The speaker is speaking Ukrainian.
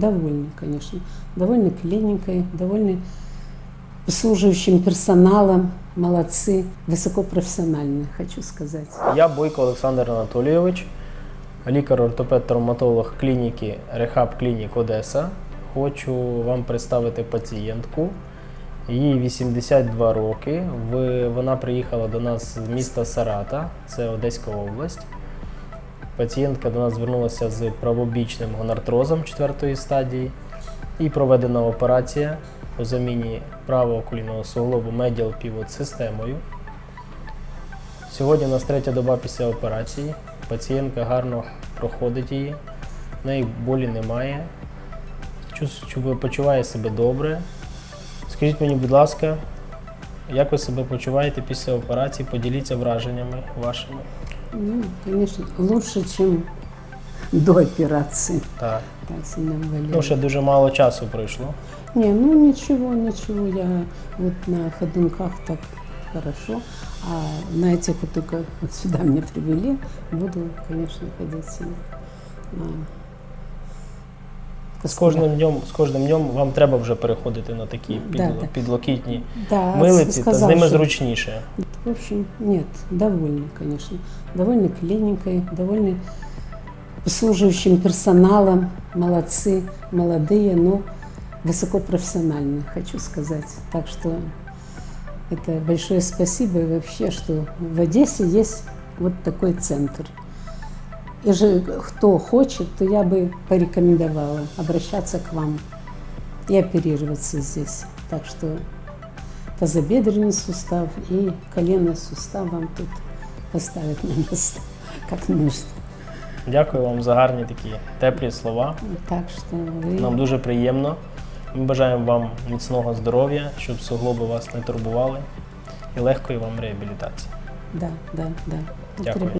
Довольны, конечно. Довольны клиникой, довольны служащим персоналом. Молодцы, высокопрофессиональные, хочу сказать. Я Бойко Олександр Анатолійович, лікар-ортопед-травматолог клініки Рехаб Клінік Одеса. Хочу вам представити пацієнтку. Їй 82 роки. Ви- Вона приїхала до нас з міста Сарата, це Одеська область. Пацієнтка до нас звернулася з правобічним гонартрозом 4 стадії і проведена операція по заміні правого колінного суглобу медіал півот системою. Сьогодні у нас третя доба після операції. Пацієнтка гарно проходить її, в неї болі немає. Почуває себе добре. Скажіть мені, будь ласка, як ви себе почуваєте після операції? Поділіться враженнями вашими. Ну, конечно, лучше, чем до операции. Так. Так сильно болела. Ну, ще дуже мало часу пройшло. Не, ну ничего, ничего, я вот на ходунках так хорошо, а на этих вот только вот сюда меня привели, буду, конечно, ходить на З кожним днем, з кожним днем вам треба вже переходити на такі Да, підло- да. підлокітні да, милиці, та з сказал, ними что- зручніше. В общем, нет, довольны, конечно. Довольны клиникой, довольны служащим персоналом. Молодцы, молодые, но высокопрофессиональные, хочу сказать. Так что это большое спасибо и вообще, что в Одессе есть вот такой центр. И же кто хочет, то я бы порекомендовала обращаться к вам и оперироваться здесь. Так что тазобедренный сустав и коленный сустав вам тут поставят на место, как нужно. Дякую вам за гарні такі теплі слова. Так что вы... Нам дуже приємно. Ми бажаємо вам міцного здоров'я, щоб суглоби вас не турбували і легкої вам реабілітації. Да, да, да. Дякую.